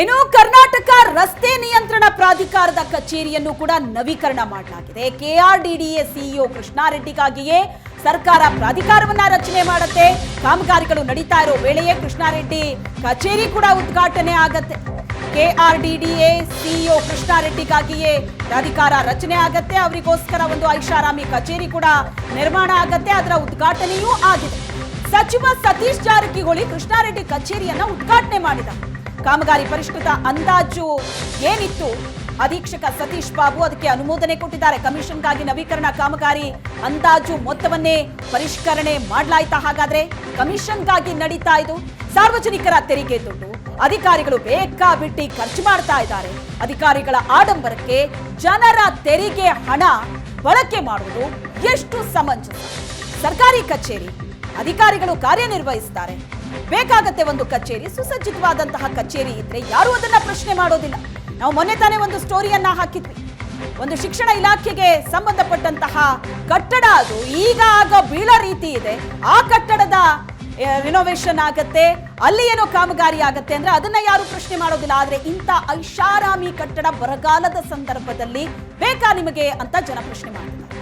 ಇನ್ನು ಕರ್ನಾಟಕ ರಸ್ತೆ ನಿಯಂತ್ರಣ ಪ್ರಾಧಿಕಾರದ ಕಚೇರಿಯನ್ನು ಕೂಡ ನವೀಕರಣ ಮಾಡಲಾಗಿದೆ. ಕೆಆರ್ಡಿಡಿಎ ಸಿಇಒ ಕೃಷ್ಣಾರೆಡ್ಡಿಗಾಗಿಯೇ ಸರ್ಕಾರ ಪ್ರಾಧಿಕಾರವನ್ನ ರಚನೆ ಮಾಡುತ್ತೆ. ಕಾಮಗಾರಿಗಳು ನಡೀತಾ ಇರೋ ವೇಳೆಯೇ ಕೃಷ್ಣಾರೆಡ್ಡಿ ಕಚೇರಿ ಕೂಡ ಉದ್ಘಾಟನೆ ಆಗತ್ತೆ. ಕೆಆರ್ಡಿಡಿಎ ಸಿಇಒ ಕೃಷ್ಣಾರೆಡ್ಡಿಗಾಗಿಯೇ ಪ್ರಾಧಿಕಾರ ರಚನೆ ಆಗತ್ತೆ. ಅವರಿಗೋಸ್ಕರ ಒಂದು ಐಷಾರಾಮಿ ಕಚೇರಿ ಕೂಡ ನಿರ್ಮಾಣ ಆಗತ್ತೆ. ಅದರ ಉದ್ಘಾಟನೆಯೂ ಆಗಿದೆ. ಸಚಿವ ಸತೀಶ್ ಜಾರಕಿಹೊಳಿ ಕೃಷ್ಣಾರೆಡ್ಡಿ ಕಚೇರಿಯನ್ನ ಉದ್ಘಾಟನೆ ಮಾಡಿದ. ಕಾಮಗಾರಿ ಪರಿಷ್ಕೃತ ಅಂದಾಜು ಏನಿತ್ತು? ಅಧೀಕ್ಷಕ ಸತೀಶ್ ಬಾಬು ಅದಕ್ಕೆ ಅನುಮೋದನೆ ಕೊಟ್ಟಿದ್ದಾರೆ. ಕಮಿಷನ್ಗಾಗಿ ನವೀಕರಣ ಕಾಮಗಾರಿ ಅಂದಾಜು ಮೊತ್ತವನ್ನೇ ಪರಿಷ್ಕರಣೆ ಮಾಡಲಾಯ್ತಾ? ಹಾಗಾದ್ರೆ ಕಮಿಷನ್ಗಾಗಿ ನಡೀತಾ ಇದು? ಸಾರ್ವಜನಿಕರ ತೆರಿಗೆ ದುಡ್ಡು, ಅಧಿಕಾರಿಗಳು ಬೇಕಾಬಿಟ್ಟಿ ಖರ್ಚು ಮಾಡ್ತಾ ಇದ್ದಾರೆ. ಅಧಿಕಾರಿಗಳ ಆಡಂಬರಕ್ಕೆ ಜನರ ತೆರಿಗೆ ಹಣ ಬಳಕೆ ಮಾಡುವುದು ಎಷ್ಟು ಸಮಂಜಸ? ಸರ್ಕಾರಿ ಕಚೇರಿ, ಅಧಿಕಾರಿಗಳು ಕಾರ್ಯನಿರ್ವಹಿಸ್ತಾರೆ. ಬೇಕಾಗತ್ತೆ ಒಂದು ಕಚೇರಿ, ಸುಸಜ್ಜಿತವಾದಂತಹ ಕಚೇರಿ ಇದ್ರೆ ಯಾರು ಅದನ್ನ ಪ್ರಶ್ನೆ ಮಾಡೋದಿಲ್ಲ. ನಾವು ಮೊನ್ನೆ ತಾನೇ ಒಂದು ಸ್ಟೋರಿಯನ್ನ ಹಾಕಿದ್ವಿ. ಒಂದು ಶಿಕ್ಷಣ ಇಲಾಖೆಗೆ ಸಂಬಂಧಪಟ್ಟಂತಹ ಕಟ್ಟಡ ಅದು, ಈಗ ಆಗ ಬೀಳೋ ರೀತಿ ಇದೆ. ಆ ಕಟ್ಟಡದ ರಿನೋವೇಷನ್ ಆಗತ್ತೆ, ಅಲ್ಲಿ ಏನೋ ಕಾಮಗಾರಿ ಆಗತ್ತೆ ಅಂದ್ರೆ ಅದನ್ನ ಯಾರು ಪ್ರಶ್ನೆ ಮಾಡೋದಿಲ್ಲ. ಆದ್ರೆ ಇಂಥ ಐಷಾರಾಮಿ ಕಟ್ಟಡ ಬರಗಾಲದ ಸಂದರ್ಭದಲ್ಲಿ ಬೇಕಾ ನಿಮಗೆ ಅಂತ ಜನ ಪ್ರಶ್ನೆ ಮಾಡ್ತಾರೆ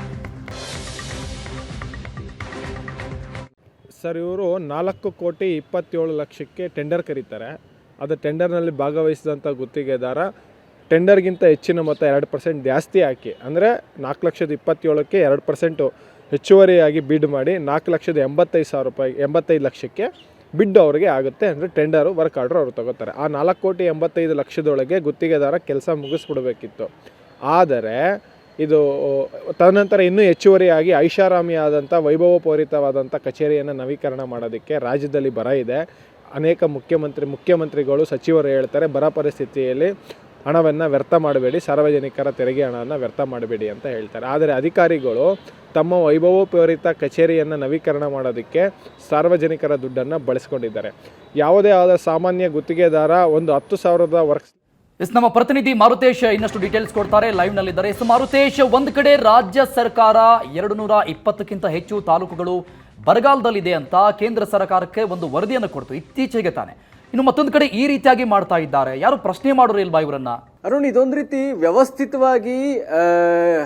ಸರ್, ಇವರು ನಾಲ್ಕು ಕೋಟಿ ಇಪ್ಪತ್ತೇಳು ಲಕ್ಷಕ್ಕೆ ಟೆಂಡರ್ ಕರೀತಾರೆ. ಅದು ಟೆಂಡರ್ನಲ್ಲಿ ಭಾಗವಹಿಸಿದಂಥ ಗುತ್ತಿಗೆದಾರ ಟೆಂಡರ್ಗಿಂತ ಹೆಚ್ಚಿನ ಮೊತ್ತ ಎರಡು ಪರ್ಸೆಂಟ್ ಜಾಸ್ತಿ ಹಾಕಿ, ಅಂದರೆ ನಾಲ್ಕು ಲಕ್ಷದ ಇಪ್ಪತ್ತೇಳಕ್ಕೆ ಎರಡು ಪರ್ಸೆಂಟು ಹೆಚ್ಚುವರಿಯಾಗಿ ಬಿಡ್ ಮಾಡಿ ನಾಲ್ಕು ಲಕ್ಷದ ಎಂಬತ್ತೈದು ಸಾವಿರ ರೂಪಾಯಿ, ಎಂಬತ್ತೈದು ಲಕ್ಷಕ್ಕೆ ಬಿಡ್ ಅವರಿಗೆ ಆಗುತ್ತೆ ಅಂದರೆ ಟೆಂಡರು ವರ್ಕ್ ಆರ್ಡ್ರ್ ಅವರು ತಗೋತಾರೆ. ಆ ನಾಲ್ಕು ಕೋಟಿ ಎಂಬತ್ತೈದು ಲಕ್ಷದೊಳಗೆ ಗುತ್ತಿಗೆದಾರ ಕೆಲಸ ಮುಗಿಸ್ಬಿಡ್ಬೇಕಿತ್ತು. ಆದರೆ ಇದು ತದನಂತರ ಇನ್ನೂ ಹೆಚ್ಚುವರಿಯಾಗಿ ಐಷಾರಾಮಿ ಆದಂಥ ವೈಭವಪೂರಿತವಾದಂಥ ಕಚೇರಿಯನ್ನು ನವೀಕರಣ ಮಾಡೋದಕ್ಕೆ ರಾಜ್ಯದಲ್ಲಿ ಬರ ಇದೆ. ಅನೇಕ ಮುಖ್ಯಮಂತ್ರಿ, ಮುಖ್ಯಮಂತ್ರಿಗಳು, ಸಚಿವರು ಹೇಳ್ತಾರೆ, ಬರ ಪರಿಸ್ಥಿತಿಯಲ್ಲಿ ಹಣವನ್ನು ವ್ಯರ್ಥ ಮಾಡಬೇಡಿ, ಸಾರ್ವಜನಿಕರ ತೆರಿಗೆ ಹಣವನ್ನು ವ್ಯರ್ಥ ಮಾಡಬೇಡಿ ಅಂತ ಹೇಳ್ತಾರೆ. ಆದರೆ ಅಧಿಕಾರಿಗಳು ತಮ್ಮ ವೈಭವೋಪೇರಿತ ಕಚೇರಿಯನ್ನು ನವೀಕರಣ ಮಾಡೋದಕ್ಕೆ ಸಾರ್ವಜನಿಕರ ದುಡ್ಡನ್ನು ಬಳಸ್ಕೊಂಡಿದ್ದಾರೆ. ಯಾವುದೇ ಆದ ಸಾಮಾನ್ಯ ಗುತ್ತಿಗೆದಾರ ಒಂದು ಹತ್ತು ಸಾವಿರದ ವರ್ಕ್ಸ್ ಎಸ್, ನಮ್ಮ ಪ್ರತಿನಿಧಿ ಮಾರುತೇಶ್ ಇನ್ನಷ್ಟು ಡೀಟೇಲ್ಸ್ ಕೊಡ್ತಾರೆ. ಲೈವ್ ನಲ್ಲಿದ್ದಾರೆ. ಎಸ್, ಮಾರುತೇಶ್, ಒಂದು ಕಡೆ ರಾಜ್ಯ ಸರ್ಕಾರ ಎರಡು ನೂರ ಇಪ್ಪತ್ತಕ್ಕಿಂತ ಹೆಚ್ಚು ತಾಲೂಕುಗಳು ಬರಗಾಲದಲ್ಲಿದೆ ಅಂತ ಕೇಂದ್ರ ಸರ್ಕಾರಕ್ಕೆ ಒಂದು ವರದಿಯನ್ನು ಕೊಡ್ತು. ಇತ್ತೀಚೆಗೆ ತಾನೆ. ಇನ್ನು ಮತ್ತೊಂದು ಕಡೆ ಈ ರೀತಿಯಾಗಿ ಮಾಡ್ತಾ ಇದ್ದಾರೆ. ಯಾರು ಪ್ರಶ್ನೆ ಮಾಡೋರು ಇಲ್ವಾ ಇವರನ್ನ? ಅರುಣ್, ಇದೊಂದು ರೀತಿ ವ್ಯವಸ್ಥಿತವಾಗಿ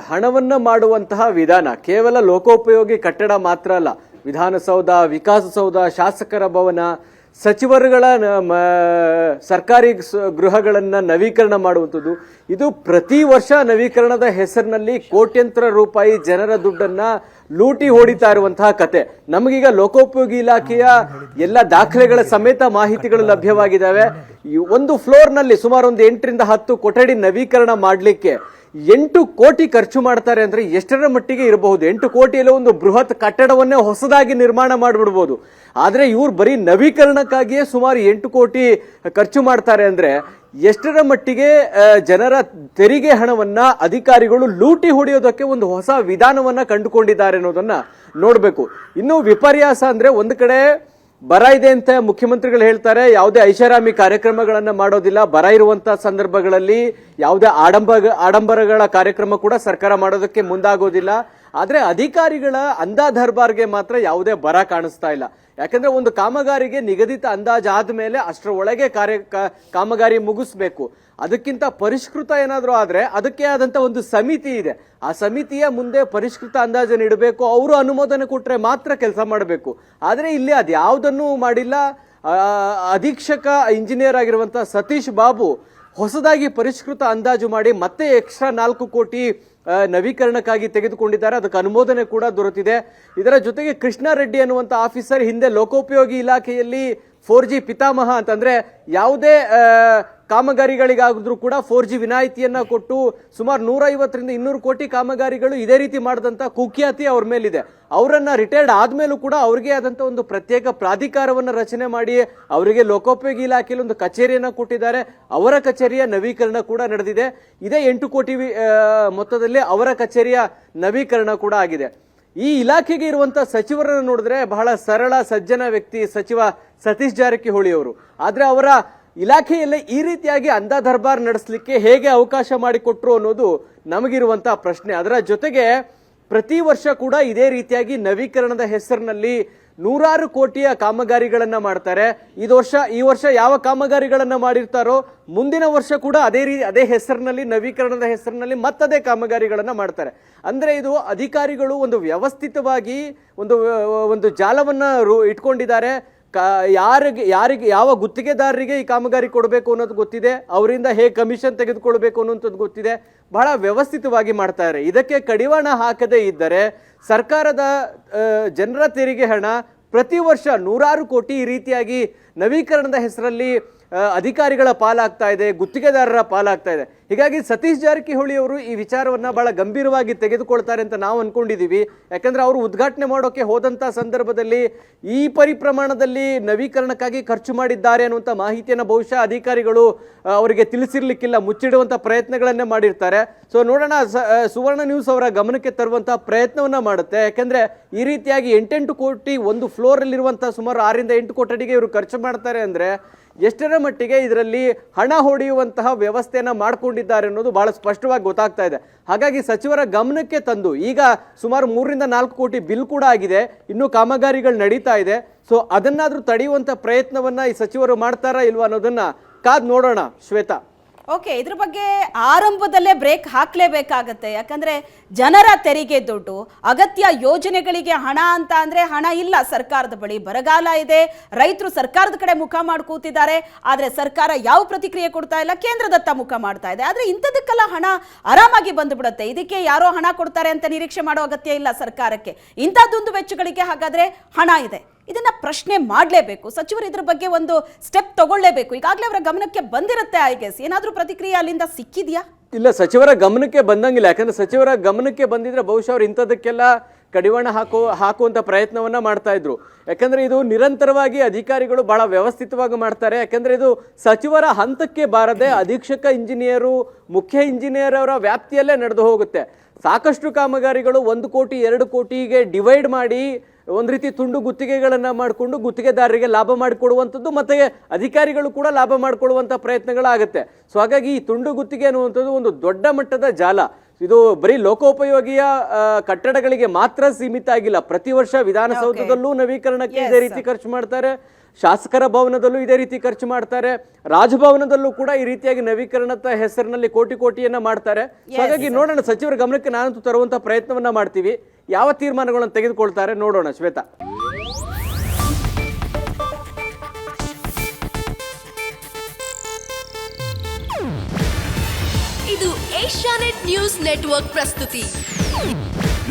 ಹಣವನ್ನ ಮಾಡುವಂತಹ ವಿಧಾನ, ಕೇವಲ ಲೋಕೋಪಯೋಗಿ ಕಟ್ಟಡ ಮಾತ್ರ ಅಲ್ಲ, ವಿಧಾನಸೌಧ, ವಿಕಾಸಸೌಧ, ಶಾಸಕರ ಭವನ ಸಚಿವರುಗಳ ಸರ್ಕಾರಿ ಗೃಹಗಳನ್ನು ನವೀಕರಣ ಮಾಡುವಂಥದ್ದು. ಇದು ಪ್ರತಿ ವರ್ಷ ನವೀಕರಣದ ಹೆಸರಿನಲ್ಲಿ ಕೋಟ್ಯಂತರ ರೂಪಾಯಿ ಜನರ ದುಡ್ಡನ್ನು ಲೂಟಿ ಹೊಡಿತಾ ಇರುವಂತಹ ಕತೆ. ನಮಗೀಗ ಲೋಕೋಪಯೋಗಿ ಇಲಾಖೆಯ ಎಲ್ಲ ದಾಖಲೆಗಳ ಸಮೇತ ಮಾಹಿತಿಗಳು ಲಭ್ಯವಾಗಿದ್ದಾವೆ. ಒಂದು ಫ್ಲೋರ್ನಲ್ಲಿ ಸುಮಾರು ಒಂದು ಎಂಟರಿಂದ ಹತ್ತು ಕೊಠಡಿ ನವೀಕರಣ ಮಾಡಲಿಕ್ಕೆ ಎಂಟು ಕೋಟಿ ಖರ್ಚು ಮಾಡ್ತಾರೆ ಅಂದ್ರೆ ಎಷ್ಟರ ಮಟ್ಟಿಗೆ ಇರಬಹುದು? ಎಂಟು ಕೋಟಿಯಲ್ಲಿ ಒಂದು ಬೃಹತ್ ಕಟ್ಟಡವನ್ನೇ ಹೊಸದಾಗಿ ನಿರ್ಮಾಣ ಮಾಡಿಬಿಡ್ಬೋದು. ಆದರೆ ಇವ್ರು ಬರೀ ನವೀಕರಣಕ್ಕಾಗಿಯೇ ಸುಮಾರು ಎಂಟು ಕೋಟಿ ಖರ್ಚು ಮಾಡ್ತಾರೆ ಅಂದ್ರೆ ಎಷ್ಟರ ಮಟ್ಟಿಗೆ ಜನರ ತೆರಿಗೆ ಹಣವನ್ನ ಅಧಿಕಾರಿಗಳು ಲೂಟಿ ಹೊಡೆಯೋದಕ್ಕೆ ಒಂದು ಹೊಸ ವಿಧಾನವನ್ನ ಕಂಡುಕೊಂಡಿದ್ದಾರೆ ಅನ್ನೋದನ್ನ ನೋಡಬೇಕು. ಇನ್ನು ವಿಪರ್ಯಾಸ ಅಂದ್ರೆ ಒಂದು ಕಡೆ ಬರ ಇದೆ ಅಂತ ಮುಖ್ಯಮಂತ್ರಿಗಳು ಹೇಳ್ತಾರೆ. ಯಾವುದೇ ಐಷಾರಾಮಿ ಕಾರ್ಯಕ್ರಮಗಳನ್ನು ಮಾಡೋದಿಲ್ಲ. ಬರ ಇರುವಂತ ಸಂದರ್ಭಗಳಲ್ಲಿ ಯಾವುದೇ ಆಡಂಬ, ಆಡಂಬರಗಳ ಕಾರ್ಯಕ್ರಮ ಕೂಡ ಸರ್ಕಾರ ಮಾಡೋದಕ್ಕೆ ಮುಂದಾಗೋದಿಲ್ಲ. ಆದ್ರೆ ಅಧಿಕಾರಿಗಳ ಅಂದಾಧರ್ಬಾರ್ಗೆ ಮಾತ್ರ ಯಾವುದೇ ಬರ ಕಾಣಿಸ್ತಾ ಇಲ್ಲ. ಯಾಕಂದ್ರೆ ಒಂದು ಕಾಮಗಾರಿಗೆ ನಿಗದಿತ ಅಂದಾಜು ಆದ್ಮೇಲೆ ಅಷ್ಟರ ಒಳಗೆ ಕಾರ್ಯ ಕಾಮಗಾರಿ ಮುಗಿಸ್ಬೇಕು. ಅದಕ್ಕಿಂತ ಪರಿಷ್ಕೃತ ಏನಾದರೂ ಆದರೆ ಅದಕ್ಕೆ ಆದಂತ ಒಂದು ಸಮಿತಿ ಇದೆ. ಆ ಸಮಿತಿಯ ಮುಂದೆ ಪರಿಷ್ಕೃತ ಅಂದಾಜು ನೀಡಬೇಕು ಅವರು ಅನುಮೋದನೆ ಕೊಟ್ಟರೆ ಮಾತ್ರ ಕೆಲಸ ಮಾಡಬೇಕು. ಆದರೆ ಇಲ್ಲಿ ಅದ್ಯಾವುದನ್ನು ಮಾಡಿಲ್ಲ. ಆ, ಅಧೀಕ್ಷಕ ಇಂಜಿನಿಯರ್ ಆಗಿರುವಂತ ಸತೀಶ್ ಬಾಬು ಹೊಸದಾಗಿ ಪರಿಷ್ಕೃತ ಅಂದಾಜು ಮಾಡಿ ಮತ್ತೆ ಎಕ್ಸ್ಟ್ರಾ ನಾಲ್ಕು ಕೋಟಿ ನವೀಕರಣಕ್ಕಾಗಿ ತೆಗೆದುಕೊಂಡಿದ್ದಾರೆ. ಅದಕ್ಕೆ ಅನುಮೋದನೆ ಕೂಡ ದೊರೆತಿದೆ. ಇದರ ಜೊತೆಗೆ ಕೃಷ್ಣಾರೆಡ್ಡಿ ಅನ್ನುವಂತ ಆಫೀಸರ್ ಹಿಂದೆ ಲೋಕೋಪಯೋಗಿ ಇಲಾಖೆಯಲ್ಲಿ ಫೋರ್ ಜಿ ಪಿತಾಮಹ ಅಂತಂದ್ರೆ ಯಾವುದೇ ಕಾಮಗಾರಿಗಳಿಗಾದ್ರೂ ಕೂಡ ಫೋರ್ ಜಿ ವಿನಾಯಿತಿಯನ್ನ ಕೊಟ್ಟು ಸುಮಾರು ನೂರ ಐವತ್ತರಿಂದ ಇನ್ನೂರು ಕೋಟಿ ಕಾಮಗಾರಿಗಳು ಇದೇ ರೀತಿ ಮಾಡಿದಂತ ಕುಖ್ಯಾತಿ ಅವ್ರ ಮೇಲಿದೆ. ಅವರನ್ನ ರಿಟೈರ್ಡ್ ಆದ್ಮೇಲೂ ಕೂಡ ಅವ್ರಿಗೆ ಆದಂತ ಒಂದು ಪ್ರತ್ಯೇಕ ಪ್ರಾಧಿಕಾರವನ್ನ ರಚನೆ ಮಾಡಿ ಅವರಿಗೆ ಲೋಕೋಪಯೋಗಿ ಇಲಾಖೆಯಲ್ಲಿ ಒಂದು ಕಚೇರಿಯನ್ನ ಕೊಟ್ಟಿದ್ದಾರೆ. ಅವರ ಕಚೇರಿಯ ನವೀಕರಣ ಕೂಡ ನಡೆದಿದೆ. ಇದೇ ಎಂಟು ಕೋಟಿ ಮೊತ್ತದಲ್ಲಿ ಅವರ ಕಚೇರಿಯ ನವೀಕರಣ ಕೂಡ ಆಗಿದೆ. ಈ ಇಲಾಖೆಗೆ ಇರುವಂತ ಸಚಿವರನ್ನು ನೋಡಿದ್ರೆ ಬಹಳ ಸರಳ, ಸಜ್ಜನ ವ್ಯಕ್ತಿ ಸಚಿವ ಸತೀಶ್ ಜಾರಕಿಹೊಳಿ ಅವರು. ಆದ್ರೆ ಅವರ ಇಲಾಖೆಯಲ್ಲೇ ಈ ರೀತಿಯಾಗಿ ಅಂಧ ದರ್ಬಾರ್ ನಡೆಸಲಿಕ್ಕೆ ಹೇಗೆ ಅವಕಾಶ ಮಾಡಿಕೊಟ್ರು ಅನ್ನೋದು ನಮಗಿರುವಂತಹ ಪ್ರಶ್ನೆ. ಅದರ ಜೊತೆಗೆ ಪ್ರತಿ ವರ್ಷ ಕೂಡ ಇದೇ ರೀತಿಯಾಗಿ ನವೀಕರಣದ ಹೆಸರಿನಲ್ಲಿ ನೂರಾರು ಕೋಟಿಯ ಕಾಮಗಾರಿಗಳನ್ನು ಮಾಡ್ತಾರೆ. ಇದು ವರ್ಷ, ಈ ವರ್ಷ ಯಾವ ಕಾಮಗಾರಿಗಳನ್ನು ಮಾಡಿರ್ತಾರೋ, ಮುಂದಿನ ವರ್ಷ ಕೂಡ ಅದೇ ರೀತಿ ಅದೇ ಹೆಸರಿನಲ್ಲಿ, ನವೀಕರಣದ ಹೆಸರಿನಲ್ಲಿ ಮತ್ತದೇ ಕಾಮಗಾರಿಗಳನ್ನು ಮಾಡ್ತಾರೆ. ಅಂದ್ರೆ ಇದು ಅಧಿಕಾರಿಗಳು ಒಂದು ವ್ಯವಸ್ಥಿತವಾಗಿ ಒಂದು ಒಂದು ಜಾಲವನ್ನ ರು- ಇಟ್ಕೊಂಡಿದ್ದಾರೆ. ಕಾ ಯಾರಿಗೆ ಯಾರಿಗೆ ಯಾವ ಗುತ್ತಿಗೆದಾರರಿಗೆ ಈ ಕಾಮಗಾರಿ ಕೊಡಬೇಕು ಅನ್ನೋದು ಗೊತ್ತಿದೆ. ಅವರಿಂದ ಹೇಗೆ ಕಮಿಷನ್ ತೆಗೆದುಕೊಳ್ಬೇಕು ಅನ್ನೋಂಥದ್ದು ಗೊತ್ತಿದೆ. ಬಹಳ ವ್ಯವಸ್ಥಿತವಾಗಿ ಮಾಡ್ತಾರೆ. ಇದಕ್ಕೆ ಕಡಿವಾಣ ಹಾಕದೇ ಇದ್ದರೆ ಸರ್ಕಾರದ ಜನರ ತೆರಿಗೆ ಹಣ ಪ್ರತಿ ವರ್ಷ ನೂರಾರು ಕೋಟಿ ಈ ರೀತಿಯಾಗಿ ನವೀಕರಣದ ಹೆಸರಲ್ಲಿ ಅಧಿಕಾರಿಗಳ ಪಾಲಾಗ್ತಾ ಇದೆ, ಗುತ್ತಿಗೆದಾರರ ಪಾಲಾಗ್ತಾ ಇದೆ. ಹೀಗಾಗಿ ಸತೀಶ್ ಜಾರಕಿಹೊಳಿ ಅವರು ಈ ವಿಚಾರವನ್ನು ಬಹಳ ಗಂಭೀರವಾಗಿ ತೆಗೆದುಕೊಳ್ತಾರೆ ಅಂತ ನಾವು ಅಂದ್ಕೊಂಡಿದ್ದೀವಿ ಯಾಕಂದರೆ ಅವರು ಉದ್ಘಾಟನೆ ಮಾಡೋಕ್ಕೆ ಹೋದಂಥ ಸಂದರ್ಭದಲ್ಲಿ ಈ ಪರಿಪ್ರಮಾಣದಲ್ಲಿ ನವೀಕರಣಕ್ಕಾಗಿ ಖರ್ಚು ಮಾಡಿದ್ದಾರೆ ಅನ್ನುವಂಥ ಮಾಹಿತಿಯನ್ನು ಬಹುಶಃ ಅಧಿಕಾರಿಗಳು ಅವರಿಗೆ ತಿಳಿಸಿರ್ಲಿಕ್ಕಿಲ್ಲ ಮುಚ್ಚಿಡುವಂಥ ಪ್ರಯತ್ನಗಳನ್ನೇ ಮಾಡಿರ್ತಾರೆ. ಸೊ ನೋಡೋಣ ಸುವರ್ಣ ನ್ಯೂಸ್ ಅವರ ಗಮನಕ್ಕೆ ತರುವಂಥ ಪ್ರಯತ್ನವನ್ನು ಮಾಡುತ್ತೆ. ಯಾಕೆಂದರೆ ಈ ರೀತಿಯಾಗಿ ಎಂಟೆಂಟು ಕೋಟಿ ಒಂದು ಫ್ಲೋರಲ್ಲಿರುವಂಥ ಸುಮಾರು ಆರಿಂದ ಎಂಟು ಕೋಟಿಗೆ ಇವರು ಖರ್ಚು ಮಾಡ್ತಾರೆ ಅಂದ್ರೆ ಎಷ್ಟರ ಮಟ್ಟಿಗೆ ಇದರಲ್ಲಿ ಹಣ ಹೊಡೆಯುವಂತಹ ವ್ಯವಸ್ಥೆಯನ್ನ ಮಾಡ್ಕೊಂಡಿದ್ದಾರೆ ಅನ್ನೋದು ಬಹಳ ಸ್ಪಷ್ಟವಾಗಿ ಗೊತ್ತಾಗ್ತಾ ಇದೆ. ಹಾಗಾಗಿ ಸಚಿವರ ಗಮನಕ್ಕೆ ತಂದು ಈಗ ಸುಮಾರು ಮೂರರಿಂದ ನಾಲ್ಕು ಕೋಟಿ ಬಿಲ್ ಕೂಡ ಆಗಿದೆ. ಇನ್ನೂ ಕಾಮಗಾರಿಗಳು ನಡೀತಾ ಇದೆ. ಸೊ ಅದನ್ನಾದರೂ ತಡೆಯುವಂಥ ಪ್ರಯತ್ನವನ್ನ ಈ ಸಚಿವರು ಮಾಡ್ತಾರಾ ಇಲ್ವಾ ಅನ್ನೋದನ್ನ ಕಾದ್ ನೋಡೋಣ ಶ್ವೇತಾ. ಓಕೆ ಇದ್ರ ಬಗ್ಗೆ ಆರಂಭದಲ್ಲೇ ಬ್ರೇಕ್ ಹಾಕ್ಲೇಬೇಕಾಗತ್ತೆ. ಯಾಕಂದ್ರೆ ಜನರ ತೆರಿಗೆ ದುಡ್ಡು, ಅಗತ್ಯ ಯೋಜನೆಗಳಿಗೆ ಹಣ ಅಂತ ಅಂದ್ರೆ ಹಣ ಇಲ್ಲ. ಸರ್ಕಾರದ ಬಳಿ ಬರಗಾಲ ಇದೆ. ರೈತರು ಸರ್ಕಾರದ ಕಡೆ ಮುಖ ಮಾಡಿ ಆದರೆ ಆದ್ರೆ ಸರ್ಕಾರ ಯಾವ ಪ್ರತಿಕ್ರಿಯೆ ಕೊಡ್ತಾ ಇಲ್ಲ? ಕೇಂದ್ರದತ್ತ ಮುಖ ಮಾಡ್ತಾ ಇದೆ. ಆದ್ರೆ ಇಂಥದಕ್ಕೆಲ್ಲ ಹಣ ಆರಾಮಾಗಿ ಬಂದ್ಬಿಡುತ್ತೆ. ಇದಕ್ಕೆ ಯಾರೋ ಹಣ ಕೊಡ್ತಾರೆ ಅಂತ ನಿರೀಕ್ಷೆ ಮಾಡೋ ಅಗತ್ಯ ಇಲ್ಲ ಸರ್ಕಾರಕ್ಕೆ. ಇಂಥದ್ದೊಂದು ವೆಚ್ಚಗಳಿಗೆ ಹಾಗಾದ್ರೆ ಹಣ ಇದೆ. ಇದನ್ನ ಪ್ರಶ್ನೆ ಮಾಡಲೇಬೇಕು. ಸಚಿವರು ಇದ್ರ ಬಗ್ಗೆ ಒಂದು ಸ್ಟೆಪ್ ತಗೊಳ್ಳೇಬೇಕು. ಈಗಾಗಲೇ ಅವರ ಗಮನಕ್ಕೆ ಬಂದಿರುತ್ತೆ ಐ ಗೆಸ್ ಏನಾದರೂ ಪ್ರತಿಕ್ರಿಯೆ ಅಲ್ಲಿಂದ ಸಿಕ್ಕಿದೆಯಾ? ಇಲ್ಲ, ಸಚಿವರ ಗಮನಕ್ಕೆ ಬಂದಂಗಿಲ್ಲ. ಯಾಕಂದ್ರೆ ಸಚಿವರ ಗಮನಕ್ಕೆ ಬಂದಿದ್ರೆ ಬಹುಶಃ ಅವ್ರು ಇಂಥದಕ್ಕೆಲ್ಲ ಕಡಿವಾಣ ಹಾಕೋ, ಹಾಕುವಂತ ಪ್ರಯತ್ನವನ್ನ ಮಾಡ್ತಾ ಇದ್ರು. ಯಾಕಂದ್ರೆ ಇದು ನಿರಂತರವಾಗಿ ಅಧಿಕಾರಿಗಳು ಬಹಳ ವ್ಯವಸ್ಥಿತವಾಗಿ ಮಾಡ್ತಾರೆ. ಯಾಕಂದ್ರೆ ಇದು ಸಚಿವರ ಹಂತಕ್ಕೆ ಬಾರದೆ ಅಧೀಕ್ಷಕ ಇಂಜಿನಿಯರು, ಮುಖ್ಯ ಇಂಜಿನಿಯರ್ ಅವರ ವ್ಯಾಪ್ತಿಯಲ್ಲೇ ನಡೆದು ಹೋಗುತ್ತೆ. ಸಾಕಷ್ಟು ಕಾಮಗಾರಿಗಳು ಒಂದು ಕೋಟಿ, ಎರಡು ಕೋಟಿಗೆ ಡಿವೈಡ್ ಮಾಡಿ ಒಂದು ರೀತಿ ತುಂಡು ಗುತ್ತಿಗೆಗಳನ್ನು ಮಾಡಿಕೊಂಡು ಗುತ್ತಿಗೆದಾರರಿಗೆ ಲಾಭ ಮಾಡಿಕೊಡುವಂಥದ್ದು ಮತ್ತು ಅಧಿಕಾರಿಗಳು ಕೂಡ ಲಾಭ ಮಾಡಿಕೊಳ್ಳುವಂಥ ಪ್ರಯತ್ನಗಳಾಗುತ್ತೆ. ಸೊ ಹಾಗಾಗಿ ಈ ತುಂಡು ಗುತ್ತಿಗೆ ಅನ್ನುವಂಥದ್ದು ಒಂದು ದೊಡ್ಡ ಮಟ್ಟದ ಜಾಲ. ಇದು ಬರೀ ಲೋಕೋಪಯೋಗಿಯ ಕಟ್ಟಡಗಳಿಗೆ ಮಾತ್ರ ಸೀಮಿತ ಆಗಿಲ್ಲ. ಪ್ರತಿ ವರ್ಷ ವಿಧಾನಸೌಧದಲ್ಲೂ ನವೀಕರಣಕ್ಕೆ ಇದೇ ರೀತಿ ಖರ್ಚು ಮಾಡ್ತಾರೆ. ಶಾಸಕರ ಭವನದಲ್ಲೂ ಇದೇ ರೀತಿ ಖರ್ಚು ಮಾಡ್ತಾರೆ. ರಾಜಭವನದಲ್ಲೂ ಕೂಡ ಈ ರೀತಿಯಾಗಿ ನವೀಕರಣದ ಹೆಸರಿನಲ್ಲಿ ಕೋಟಿ ಕೋಟಿಯನ್ನ ಮಾಡ್ತಾರೆ. ಹಾಗಾಗಿ ನೋಡೋಣ ಸಚಿವರ ಗಮನಕ್ಕೆ ನಾನಂತೂ ತರುವಂತ ಪ್ರಯತ್ನವನ್ನ ಮಾಡ್ತೀವಿ. ಯಾವ ತೀರ್ಮಾನಗಳನ್ನು ತೆಗೆದುಕೊಳ್ತಾರೆ ನೋಡೋಣ ಶ್ವೇತಾ. ಇದು ಏಷ್ಯಾನೆಟ್ ನ್ಯೂಸ್ ನೆಟ್ವರ್ಕ್ ಪ್ರಸ್ತುತಿ.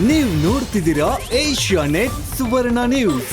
ನೀವು ನೋಡ್ತಿದ್ದೀರಾ ಏಷ್ಯಾ ನೆಟ್ ಸುವರ್ಣ ನ್ಯೂಸ್.